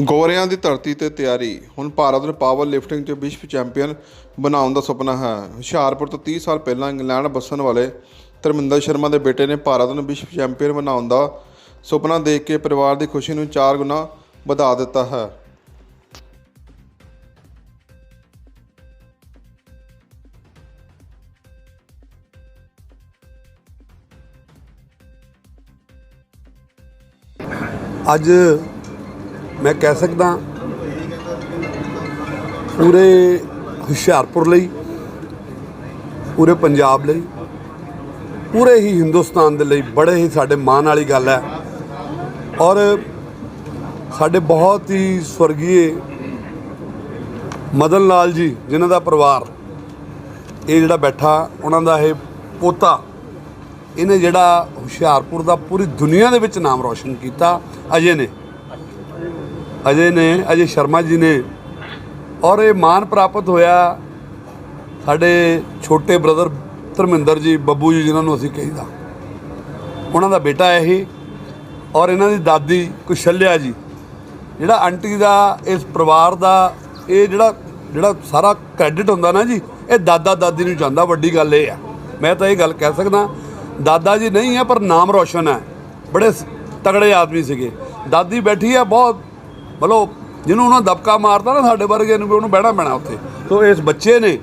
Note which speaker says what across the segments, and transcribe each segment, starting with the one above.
Speaker 1: ਗੋਰਿਆਂ ਦੀ ਧਰਤੀ ਤੇ ਤਿਆਰੀ। ਹੁਣ ਭਾਰਤ ਨੂੰ ਪਾਵਰ ਲਿਫਟਿੰਗ 'ਚ ਵਿਸ਼ਵ ਚੈਂਪੀਅਨ ਬਣਾਉਣ ਦਾ ਸੁਪਨਾ ਹੈ। ਹੁਸ਼ਿਆਰਪੁਰ ਤੋਂ 30 ਸਾਲ ਪਹਿਲਾਂ ਇੰਗਲੈਂਡ ਵੱਸਣ ਵਾਲੇ ਧਰਮਿੰਦਰ ਸ਼ਰਮਾ ਦੇ ਬੇਟੇ ਨੇ ਭਾਰਤ ਨੂੰ ਵਿਸ਼ਵ ਚੈਂਪੀਅਨ ਬਣਾਉਣ ਦਾ ਸੁਪਨਾ ਦੇਖ ਕੇ ਪਰਿਵਾਰ ਦੀ ਖੁਸ਼ੀ ਨੂੰ ਚਾਰ ਗੁਣਾ ਵਧਾ ਦਿੱਤਾ ਹੈ।
Speaker 2: ਅੱਜ ਮੈਂ ਕਹਿ ਸਕਦਾ ਪੂਰੇ ਹੁਸ਼ਿਆਰਪੁਰ ਲਈ, ਪੂਰੇ ਪੰਜਾਬ ਲਈ, ਪੂਰੇ ਹੀ ਹਿੰਦੁਸਤਾਨ ਦੇ ਲਈ ਬੜੇ ਹੀ ਸਾਡੇ ਮਾਣ ਵਾਲੀ ਗੱਲ ਹੈ। ਔਰ ਸਾਡੇ ਬਹੁਤ ਹੀ ਸਵਰਗੀਏ ਮਦਨ ਲਾਲ ਜੀ, ਜਿਨ੍ਹਾਂ ਦਾ ਪਰਿਵਾਰ ਇਹ ਜਿਹੜਾ ਬੈਠਾ, ਉਹਨਾਂ ਦਾ ਇਹ ਪੋਤਾ, ਇਹਨੇ ਜਿਹੜਾ ਹੁਸ਼ਿਆਰਪੁਰ ਦਾ ਪੂਰੀ ਦੁਨੀਆ ਦੇ ਵਿੱਚ ਨਾਮ ਰੌਸ਼ਨ ਕੀਤਾ, ਅਜੇ ਨੇ। ਅਜੇ ਨੇ, ਅਜੇ ਸ਼ਰਮਾ ਜੀ ਨੇ ਔਰ ਇਹ ਮਾਨ ਪ੍ਰਾਪਤ ਹੋਇਆ ਸਾਡੇ ਛੋਟੇ ਬ੍ਰਦਰ ਧਰਮਿੰਦਰ ਜੀ, ਬੱਬੂ ਜੀ, ਜਿਨ੍ਹਾਂ ਨੂੰ ਅਸੀਂ ਕਹੀਦਾ। ਉਹਨਾਂ ਦਾ ਬੇਟਾ ਹੈ ਇਹ ਔਰ ਇਹਨਾਂ ਦੀ ਦਾਦੀ ਕੁਸ਼ਲਿਆ ਜੀ, ਜਿਹੜਾ ਆਂਟੀ ਦਾ, ਇਸ ਪਰਿਵਾਰ ਦਾ, ਇਹ ਜਿਹੜਾ ਜਿਹੜਾ ਸਾਰਾ ਕ੍ਰੈਡਿਟ ਹੁੰਦਾ ਨਾ ਜੀ, ਇਹ ਦਾਦਾ ਦਾਦੀ ਨੂੰ ਜਾਂਦਾ, ਵੱਡੀ ਗੱਲ ਇਹ ਆ। ਮੈਂ ਤਾਂ ਇਹ ਗੱਲ ਕਹਿ ਸਕਦਾ, ਦਾਦਾ ਜੀ ਨਹੀਂ ਹੈ, ਪਰ ਨਾਮ ਰੋਸ਼ਨ ਹੈ। ਬੜੇ ਸ- ਤਗੜੇ ਆਦਮੀ ਸੀਗੇ। ਦਾਦੀ ਬੈਠੀ ਆ ਬਹੁਤ ਬਲੋ ਜਿਹਨੂੰ ਉਹਨਾਂ ਦਬਕਾ ਮਾਰਤਾ ਨਾ ਸਾਡੇ ਵਰਗੇ ਨੂੰ ਵੀ ਉਹਨੂੰ ਬਹਿਣਾ ਪੈਣਾ ਉੱਥੇ। ਸੋ ਇਸ ਬੱਚੇ ਨੇ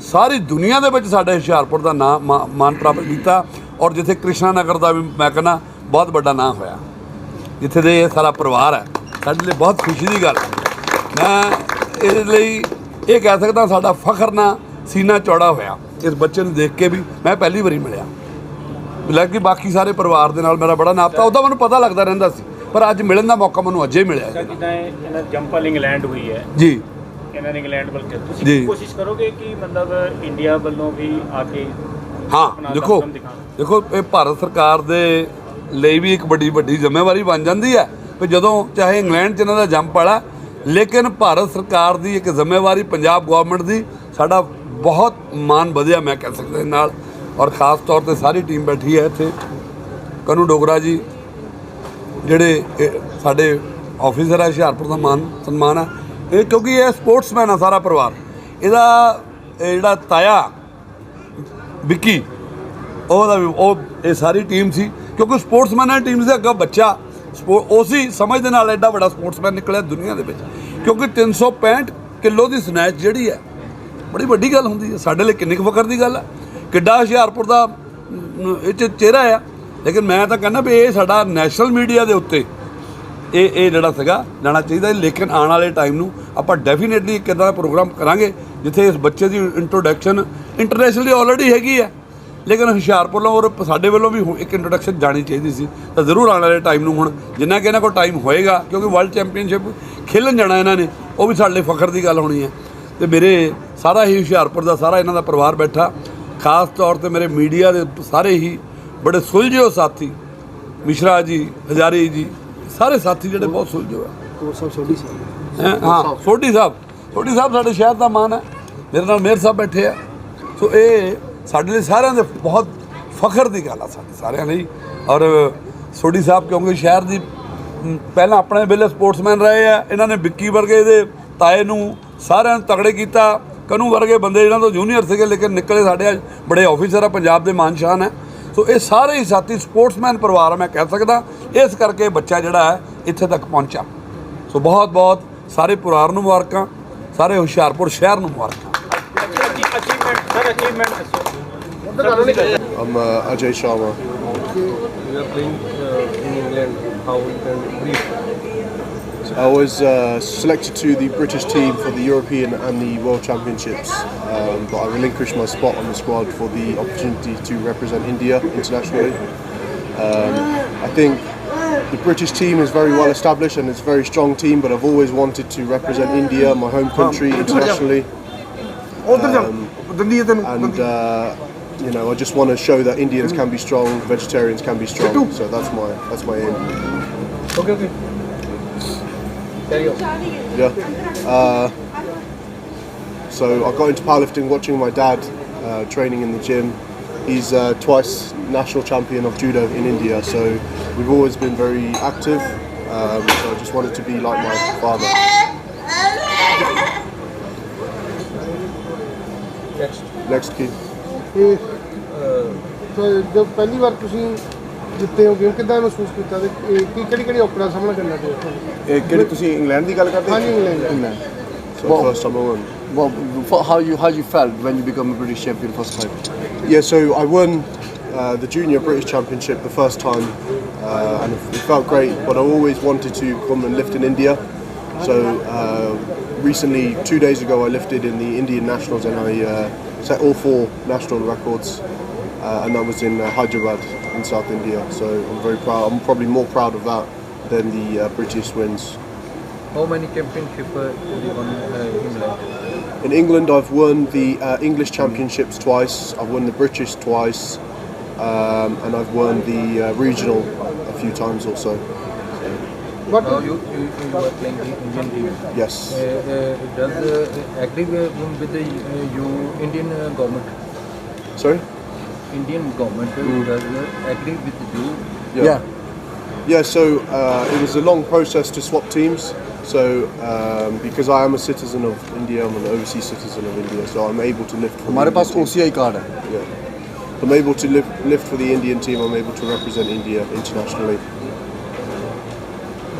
Speaker 2: ਸਾਰੀ ਦੁਨੀਆ ਦੇ ਵਿੱਚ ਸਾਡੇ ਹੁਸ਼ਿਆਰਪੁਰ ਦਾ ਨਾਮ ਮਾ- ਮਾਣ ਪ੍ਰਾਪਤ ਕੀਤਾ ਔਰ ਜਿੱਥੇ ਕ੍ਰਿਸ਼ਨਾ ਨਗਰ ਦਾ ਵੀ ਮੈਂ ਕਹਿੰਦਾ ਬਹੁਤ ਵੱਡਾ ਨਾਮ ਹੋਇਆ। ਜਿੱਥੇ ਦੇ ਇਹ ਸਾਰਾ ਪਰਿਵਾਰ ਹੈ। ਸਾਡੇ ਲਈ ਬਹੁਤ ਖੁਸ਼ੀ ਦੀ ਗੱਲ ਮੈਂ ਇਸ ਲਈ ਇਹ ਕਹਿ ਸਕਦਾ ਸਾਡਾ ਫਖਰ ਨਾ ਸੀਨਾ ਚੌੜਾ ਹੋਇਆ। ਇਸ ਬੱਚੇ ਨੂੰ ਦੇਖ ਕੇ ਵੀ ਮੈਂ ਪਹਿਲੀ ਵਾਰੀ ਮਿਲਿਆ। ਲੱਗ ਬਾਕੀ ਸਾਰੇ ਪਰਿਵਾਰ ਦੇ ਨਾਲ ਮੇਰਾ ਬੜਾ ਨਾਪਤਾ। ਉਹਦਾ ਮੈਨੂੰ ਪਤਾ ਲੱਗਦਾ ਰਹਿੰਦਾ ਸੀ। ਪਰ ਅੱਜ ਮਿਲਣ ਦਾ ਮੌਕਾ ਮੈਨੂੰ ਅੱਜੇ ਮਿਲਿਆ
Speaker 3: ਜਿੱਦਾਂ ਇਹ- ਇਹਨਾਂ ਜੰਪਲ ਇੰਗਲੈਂਡ ਹੋਈ ਹੈ।
Speaker 2: ਜੀ।
Speaker 3: ਇਹਨਾਂ ਨੇ ਇੰਗਲੈਂਡ ਵੱਲ ਤੁਸੀਂ ਕੋਸ਼ਿਸ਼ ਕਰੋਗੇ ਕਿ ਮਤਲਬ ਇੰਡੀਆ ਵੱਲੋਂ ਵੀ ਆ ਕੇ
Speaker 2: ਹਾਂ ਦੇਖੋ। ਦੇਖੋ ਇਹ ਭਾਰਤ ਸਰਕਾਰ ਦੇ ਲਈ ਵੀ ਇੱਕ ਵੱਡੀ ਵੱਡੀ ਜ਼ਿੰਮੇਵਾਰੀ ਬਣ ਜਾਂਦੀ ਹੈ ਕਿ ਜਦੋਂ ਚਾਹੇ ਇੰਗਲੈਂਡ ਚ ਇਹਨਾਂ ਦਾ ਜੰਪ ਵਾਲਾ ਲੇਕਿਨ ਭਾਰਤ ਸਰਕਾਰ ਦੀ ਇੱਕ ਜ਼ਿੰਮੇਵਾਰੀ ਪੰਜਾਬ ਗਵਰਨਮੈਂਟ ਦੀ ਸਾਡਾ ਬਹੁਤ ਮਾਣ ਵਧਿਆ ਮੈਂ ਕਹਿ ਸਕਦਾ ਨਾਲ। ਔਰ ਖਾਸ ਤੌਰ ਤੇ ਸਾਰੀ ਟੀਮ ਬੈਠੀ ਹੈ ਇੱਥੇ। ਕਨੂ ਡੋਗਰਾ ਜੀ ਜਿਹੜੇ ਸਾਡੇ ਆਫੀਸਰ ਹੈ ਹੁਸ਼ਿਆਰਪੁਰ ਦਾ ਮਾਨ, ਸਨਮਾਨ ਹੈ ਇਹ ਕਿਉਂਕਿ ਇਹ ਸਪੋਰਟਸਮੈਨ ਆ ਸਾਰਾ ਪਰਿਵਾਰ। ਇਹਦਾ ਜਿਹੜਾ ਤਾਇਆ, ਵਿੱਕੀ ਉਹਦਾ ਵੀ, ਉਹ, ਇਹ ਸਾਰੀ ਟੀਮ ਸੀ। ਕਿਉਂਕਿ ਸਪੋਰਟਸਮੈਨ ਦੀ ਟੀਮ ਦੇ ਅੱਗੇ ਬੱਚਾ। ਸਪੋ- ਉਸੇ ਸਮਝ ਦੇ ਨਾਲ ਐਡਾ ਵੱਡਾ ਸਪੋਰਟਸਮੈਨ ਨਿਕਲਿਆ ਦੁਨੀਆ ਦੇ ਵਿੱਚ। ਕਿਉਂਕਿ 365 ਕਿਲੋ ਦੀ ਸਨੈਚ ਜਿਹੜੀ ਹੈ, ਬੜੀ ਵੱਡੀ ਗੱਲ ਹੁੰਦੀ ਹੈ। ਸਾਡੇ ਲਈ ਕਿੰਨੀ ਕੁ ਫਕਰ ਦੀ ਗੱਲ ਹੈ ਕਿੱਡਾ ਹੁਸ਼ਿਆਰਪੁਰ ਦਾ ਇਹ 'ਚ ਚਿਹਰਾ ਆ। ਲੇਕਿਨ ਮੈਂ ਤਾਂ ਕਹਿੰਦਾ ਵੀ ਇਹ ਸਾਡਾ ਨੈਸ਼ਨਲ ਮੀਡੀਆ ਦੇ ਉੱਤੇ ਇਹ ਇਹ ਜਿਹੜਾ ਸੀਗਾ, ਜਾਣਾ ਚਾਹੀਦਾ ਲੇਕਿਨ ਆਉਣ ਵਾਲੇ ਟਾਈਮ ਨੂੰ ਆਪਾਂ ਡੈਫੀਨੇਟਲੀ ਇੱਕ ਇਦਾਂ ਦਾ ਪ੍ਰੋਗਰਾਮ ਕਰਾਂਗੇ, ਜਿੱਥੇ ਇਸ ਬੱਚੇ ਦੀ ਇੰਟਰੋਡਕਸ਼ਨ ਇੰਟਰਨੈਸ਼ਨਲੀ ਆਲਰੇਡੀ ਹੈਗੀ ਹੈ। ਲੇਕਿਨ ਹੁਸ਼ਿਆਰਪੁਰ ਵੱਲੋਂ ਔਰ ਸਾਡੇ ਵੱਲੋਂ ਵੀ ਇੱਕ ਇੰਟਰੋਡਕਸ਼ਨ ਜਾਣੀ ਚਾਹੀਦੀ ਸੀ। ਤਾਂ ਜ਼ਰੂਰ ਆਉਣ ਵਾਲੇ ਟਾਈਮ ਨੂੰ ਹੁਣ, ਜਿੰਨਾ ਕਿ ਇਹਨਾਂ ਕੋਲ ਟਾਈਮ ਹੋਏਗਾ, ਕਿਉਂਕਿ ਵਰਲਡ ਚੈਂਪੀਅਨਸ਼ਿਪ ਖੇਲਣ ਜਾਣਾ ਇਹਨਾਂ ਨੇ, ਉਹ ਵੀ ਸਾਡੇ ਲਈ ਫਖਰ ਦੀ ਗੱਲ ਹੋਣੀ ਹੈ। ਤੇ ਮੇਰੇ ਸਾਰਾ ਹੀ ਹੁਸ਼ਿਆਰਪੁਰ ਦਾ ਸਾਰਾ ਇਹਨਾਂ ਦਾ ਪਰਿਵਾਰ ਬੈਠਾ। ਖਾਸ ਤੌਰ ਤੇ ਮੇਰੇ ਮੀਡੀਆ ਦੇ ਸਾਰੇ ਹੀ ਬੜੇ ਸੁਲਝੇ ਸਾਥੀ ਮਿਸ਼ਰਾ ਜੀ ਹਜ਼ਾਰੀ ਜੀ ਸਾਰੇ ਸਾਥੀ ਜਿਹੜੇ ਬਹੁਤ ਸੁਲਝੇ ਆ। ਹੈਂ? ਹਾਂ ਸੋਢੀ ਸਾਹਿਬ। ਸੋਢੀ ਸਾਹਿਬ ਸਾਡੇ ਸ਼ਹਿਰ ਦਾ ਮਾਨ ਹੈ। ਮੇਰੇ ਨਾਲ ਮੇਰ ਸਾਹਿਬ ਬੈਠੇ ਆ। ਸੋ ਇਹ ਸਾਡੇ ਲਈ ਸਾਰਿਆਂ ਦੇ ਬਹੁਤ ਫਖਰ ਦੀ ਗੱਲ ਆ ਸਾਡੇ ਸਾਰਿਆਂ ਲਈ। ਔਰ ਸੋਢੀ ਸਾਹਿਬ ਕਿਉਂਕਿ ਸ਼ਹਿਰ ਦੀ ਪਹਿਲਾਂ ਆਪਣੇ ਵੇਲੇ ਸਪੋਰਟਸਮੈਨ ਰਹੇ ਆ। ਇਹਨਾਂ ਨੇ ਵਿੱਕੀ ਵਰਗੇ ਦੇ ਤਾਏ ਨੂੰ ਸਾਰਿਆਂ ਨੂੰ ਤਗੜੇ ਕੀਤਾ। ਕਨੂ ਵਰਗੇ ਬੰਦੇ ਜਿਹਨਾਂ ਤੋਂ ਜੂਨੀਅਰ ਸੀਗੇ ਲੇਕਿਨ ਨਿਕਲੇ ਸਾਡੇ ਅੱਜ ਬੜੇ ਆਫੀਸਰ ਆ। ਪੰਜਾਬ ਦੇ ਮਾਨ ਸ਼ਾਨ ਹੈ। ਸੋ ਇਹ ਸਾਰੇ ਹੀ ਸਾਥੀ ਸਪੋਰਟਸਮੈਨ ਪਰਿਵਾਰ ਆ ਮੈਂ ਕਹਿ ਸਕਦਾ ਇਸ ਕਰਕੇ ਬੱਚਾ ਜਿਹੜਾ ਹੈ ਇੱਥੇ ਤੱਕ ਪਹੁੰਚਾ ਸੋ ਬਹੁਤ ਬਹੁਤ ਸਾਰੇ ਪਰਿਵਾਰ ਨੂੰ ਮੁਬਾਰਕਾਂ ਸਾਰੇ ਹੁਸ਼ਿਆਰਪੁਰ ਸ਼ਹਿਰ ਨੂੰ ਮੁਬਾਰਕਾਂ
Speaker 4: achievement sir achievement Sharma.
Speaker 5: You are playing uh, in England. How you can brief?
Speaker 4: I was uh, selected to the British team for the European and the World Championships, um, but I relinquished my spot on the squad for the opportunity to represent India internationally. Um, I think the British team is very well established and it's a very strong team, but I've always wanted to represent India, my home country, internationally. and uh, you know I just want to show that Indians can be strong, vegetarians can be strong. So that's my that's my aim.
Speaker 5: Okay, okay. Carry on.
Speaker 4: Yeah. Uh, so I got into powerlifting watching my dad uh, training in the gym. He's uh, twice national champion of judo in India, so we've always been very active. Um, so I just wanted to be like my father.
Speaker 5: Next.
Speaker 4: Next key.
Speaker 6: ਇਹ ਤਾਂ ਜਦ ਪਹਿਲੀ ਵਾਰ ਤੁਸੀਂ ਜਿੱਤੇ ਹੋ game ਕਿੱਦਾਂ ਮਹਿਸੂਸ ਕੀਤਾ ਤੇ ਇਹ ਕੀ ਕਿਹੜੀ ਕਿਹੜੀ ਔਕੜਾਂ ਦਾ ਸਾਹਮਣਾ ਕਰਨਾ ਪਿਆ ਤੁਹਾਨੂੰ
Speaker 7: ਇਹ ਕਿਹੜੀ ਤੁਸੀਂ ਇੰਗਲੈਂਡ ਦੀ ਗੱਲ ਕਰਦੇ
Speaker 6: ਹਾਂਜੀ, England.
Speaker 7: England
Speaker 4: So
Speaker 7: Well-
Speaker 4: first time I won.
Speaker 7: well for how you how you felt when you become a British champion first time
Speaker 4: Yeah, so I won uh, the Junior British Championship the first time, uh, and it felt great. But I always wanted to come and lift in India. So uh, recently, two days ago, I lifted in the Indian Nationals, and I uh, set all four national records, uh, and that was in uh, Hyderabad in South India. So I'm very proud. I'm probably more proud of that than the uh, British wins.
Speaker 5: How many championship uh, you won uh, England?
Speaker 4: In England, I've won the uh, English Championships twice. I've won the British twice, um, and I've won the uh, regional a few times also.
Speaker 6: What
Speaker 5: Now you, you, you are playing the Indian team.
Speaker 4: Yes.
Speaker 5: Uh, uh, does uh, agree uh, with the uh, you Indian uh, government?
Speaker 4: Sorry.
Speaker 5: Indian government uh, does uh, agree with you?
Speaker 7: yeah
Speaker 4: Yeah. So uh, it was a long process to swap teams. So um, because I am a citizen of India, I'm an overseas citizen of India, so I'm able to lift. For the
Speaker 7: हमारे
Speaker 4: Indian
Speaker 7: पास
Speaker 4: team.
Speaker 7: OCI card है
Speaker 4: Yeah. I'm able to lift, lift for the Indian team. I'm able to represent India internationally.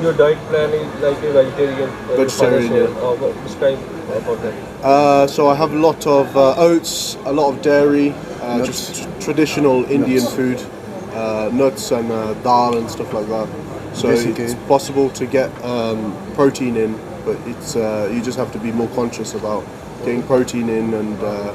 Speaker 5: Your diet plan is like a vegetarian. Uh,
Speaker 4: Vegetarian,
Speaker 5: father said.
Speaker 4: yeah.
Speaker 5: Uh, what- describe about that.
Speaker 4: Uh, so I have a lot of uh, oats, a lot of dairy, uh, just tr- traditional Indian food, uh, nuts and uh, dal and stuff like that. So
Speaker 7: Basic,
Speaker 4: it's
Speaker 7: eh?
Speaker 4: possible to get um, protein in, but it's uh, you just have to be more conscious about getting protein in, and uh,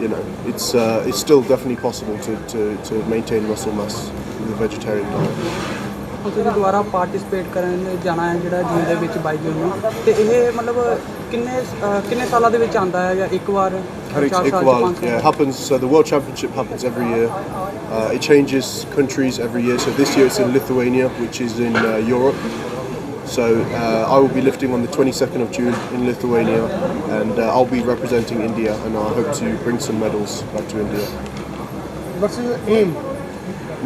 Speaker 4: you know it's uh, it's still definitely possible to, to, to maintain muscle mass with a vegetarian diet.
Speaker 8: ਹੁਣ ਤੁਸੀਂ ਦੁਬਾਰਾ participate ਕਰਨ ਜਾਣਾ ਹੈ ਜਿਹੜਾ ਜੂਨ ਦੇ ਵਿੱਚ 22 ਜੂਨ ਨੂੰ ਤੇ ਇਹ ਮਤਲਬ ਕਿੰਨੇ ਅਹ ਕਿੰਨੇ ਸਾਲਾਂ ਦੇ ਵਿੱਚ ਆਉਂਦਾ ਹੈ ਜਾਂ ਇੱਕ ਵਾਰ
Speaker 7: ਹਰ ਇੱਕ-
Speaker 8: ਚਾਰ
Speaker 4: It
Speaker 8: ਸਾਲ
Speaker 4: well,
Speaker 8: ਚ ਪੰਜ
Speaker 4: yeah,
Speaker 8: ਸਾਲ
Speaker 4: it happens. So the World Championship happens every year. Uh, it changes countries every year. So this year it's in Lithuania, which is in uh, Europe. So uh, I will be lifting on the 22nd of June in Lithuania, and uh, I'll be representing India, and I hope to bring some medals back to India.
Speaker 6: What's aim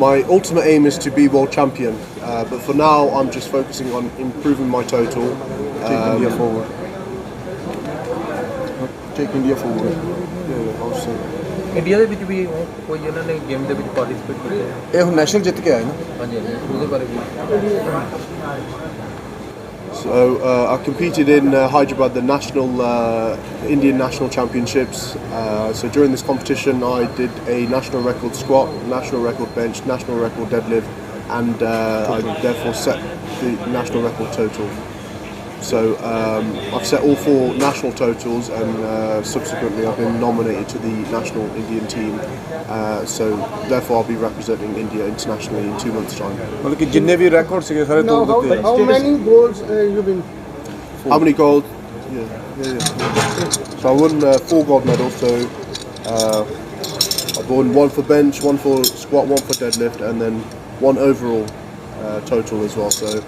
Speaker 4: My ultimate aim is to be world champion, uh, but for now I'm just focusing on improving my total.
Speaker 7: take
Speaker 4: Um,
Speaker 7: India forward take India forward
Speaker 4: yeah, I'll see.
Speaker 5: India ਦੇ ਵਿੱਚ ਵੀ ਕੋਈ ਇਹਨਾਂ ਨੇ game ਦੇ ਵਿੱਚ participate ਕੀਤਾ
Speaker 7: ਇਹ ਹੁਣ ਨੈਸ਼ਨਲ ਜਿੱਤ ਕੇ ਆਏ ਨਾ
Speaker 5: ਹਾਂਜੀ ਹਾਂਜੀ ਉਹਦੇ ਬਾਰੇ ਵੀ
Speaker 4: So uh, I competed in uh, Hyderabad, the national uh, Indian national championships. Uh, so during this competition, I did a national record squat, national record bench, national record deadlift, and uh, I therefore set the national record total. So um, I've set all four national totals, and uh, subsequently I've been nominated to the national Indian team. Uh, so therefore I'll be representing India internationally in two months' time.
Speaker 7: मतलब
Speaker 6: कि
Speaker 7: records How
Speaker 6: many goals uh, you been?
Speaker 4: How many gold? Yeah, yeah, yeah. So I won uh, four gold medals. So uh, I've won one for bench, one for squat, one for deadlift, and then one overall uh, total as well. So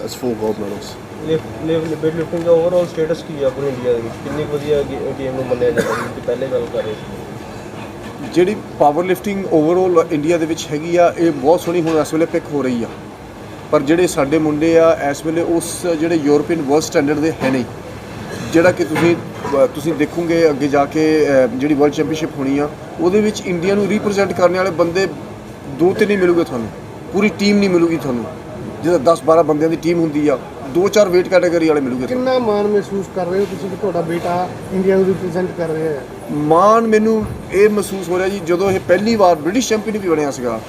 Speaker 4: that's four gold medals.
Speaker 5: Lift lifting the overall status ਕੀ ਆ ਪੂਰੀ India ਦੇ ਵਿੱਚ? ਕਿੰਨੀ ਵਧੀਆ game ਨੂੰ ਮੰਨਿਆ ਜਾਂਦਾ ਹੈ ਪਹਿਲੇ ਗੱਲ ਕਰ ਰਹੇ ਸੀ।
Speaker 7: ਜਿਹੜੀ ਪਾਵਰ ਲਿਫਟਿੰਗ ਓਵਰਆਲ ਇੰਡੀਆ ਦੇ ਵਿੱਚ ਹੈਗੀ ਆ, ਇਹ ਬਹੁਤ ਸੋਹਣੀ ਹੁਣ ਇਸ ਵੇਲੇ ਪਿਕ ਹੋ ਰਹੀ ਆ। ਪਰ ਜਿਹੜੇ ਸਾਡੇ ਮੁੰਡੇ ਆ, ਇਸ ਵੇਲੇ ਉਸ ਜਿਹੜੇ ਯੂਰੋਪੀਅਨ ਵਰਲਡ ਸਟੈਂਡਰਡ ਦੇ ਹੈ ਨਹੀਂ। ਜਿਹੜਾ ਕਿ ਤੁਸੀਂ ਤੁਸੀਂ ਦੇਖੋਗੇ ਅੱਗੇ ਜਾ ਕੇ ਜਿਹੜੀ ਵਰਲਡ ਚੈਂਪੀਅਨਸ਼ਿਪ ਹੋਣੀ ਆ, ਉਹਦੇ ਵਿੱਚ ਇੰਡੀਆ ਨੂੰ ਰਿਪਰੈਜ਼ੈਂਟ ਕਰਨ ਵਾਲੇ ਬੰਦੇ ਦੋ ਤਿੰਨ ਹੀ ਮਿਲੂਗੇ ਤੁਹਾਨੂੰ। ਪੂਰੀ ਟੀਮ ਨਹੀਂ ਮਿਲੂਗੀ ਤੁਹਾਨੂੰ। ਜਿਹਦਾ 10 12 ਬੰਦਿਆਂ ਦੀ ਟੀਮ ਹੁੰਦੀ ਆ ਦੋ ਚਾਰ weight ਕੈਟਾਗਰੀ ਵਾਲੇ ਮਿਲੂਗੇ ਤੁਹਾਨੂੰ।
Speaker 6: ਕਿੰਨਾ ਮਾਣ ਮਹਿਸੂਸ ਕਰ ਰਹੇ ਹੋ ਤੁਸੀਂ ਕਿ ਤੁਹਾਡਾ ਬੇਟਾ ਇੰਡੀਆ ਨੂੰ ਰਿਪਰੈਜ਼ੈਂਟ ਕਰ ਰਿਹਾ ਹੈ?
Speaker 7: ਮਾਣ ਮੈਨੂੰ ਇਹ ਮਹਿਸੂਸ ਹੋ ਰਿਹਾ ਜੀ ਜਦੋਂ ਇਹ ਪਹਿਲੀ ਵਾਰ ਬ੍ਰਿਟਿਸ਼ ਚੈਂਪੀਅਨ ਵੀ ਬਣਿਆ ਸੀਗਾ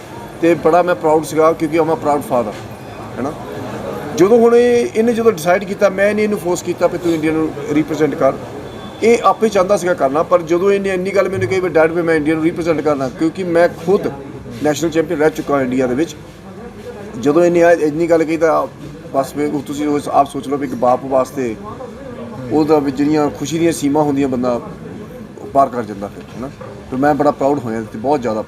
Speaker 7: ਤੇ ਬੜਾ ਮੈਂ ਪ੍ਰਾਊਡ ਸੀਗਾ ਕਿਉਂਕਿ ਆਮ ਪ੍ਰਾਊਡ ਫਾਦਰ ਹੈਨਾ? ਜਦੋਂ ਹੁਣ ਇਹ ਇਹਨੇ ਜਦੋਂ ਡਿਸਾਈਡ ਕੀਤਾ ਮੈਂ ਨਹੀਂ ਇਹਨੂੰ ਫੋਰਸ ਕੀਤਾ ਵੀ ਤੂੰ ਇੰਡੀਆ ਨੂੰ ਰਿਪਰੈਜ਼ੈਂਟ ਕਰ। ਇਹ ਆਪੇ ਚਾਹੁੰਦਾ ਸੀਗਾ ਕਰਨਾ ਪਰ ਜਦੋਂ ਇਹਨੇ ਇੰਨੀ ਗੱਲ ਮੈਨੂੰ ਕਹੀ ਵੀ ਡੈਡ ਵੀ ਮੈਂ ਇੰਡੀਆ ਨੂੰ ਰਿਪਰੈਜ਼ੈਂਟ ਕਰਨਾ ਕਿਉਂਕਿ ਮੈਂ ਖੁਦ ਨੈਸ਼ਨਲ ਚੈਂਪੀਅਨ ਰਹਿ ਚੁੱਕਾ ਇੰਡੀਆ ਦੇ ਵਿੱਚ। ਜਦੋਂ ਇਹਨੇ ਆ ਇੰਨੀ ਗੱਲ ਕਹੀ ਤਾਂ ਬਸ ਵੀ ਉਹ ਤੁਸੀਂ ਉਸ ਆਪ ਸੋਚ ਲਓ ਵੀ ਇੱਕ ਬਾਪ ਵਾਸਤੇ ਉਹਦਾ ਵੀ ਜਿਹੜੀਆਂ ਖੁਸ਼ੀ ਦੀਆਂ ਸੀਮਾ ਹੁੰਦੀਆਂ ਬੰਦਾ ਪਾਰ ਕਰ ਜਾਂਦਾ ਫਿਰ, ਹੈਨਾ? ਤੇ ਮੈਂ ਬੜਾ ਪ੍ਰਾਊਡ ਹੋਇਆ ਤੇ ਬਹੁਤ ਜ਼ਿਆਦਾ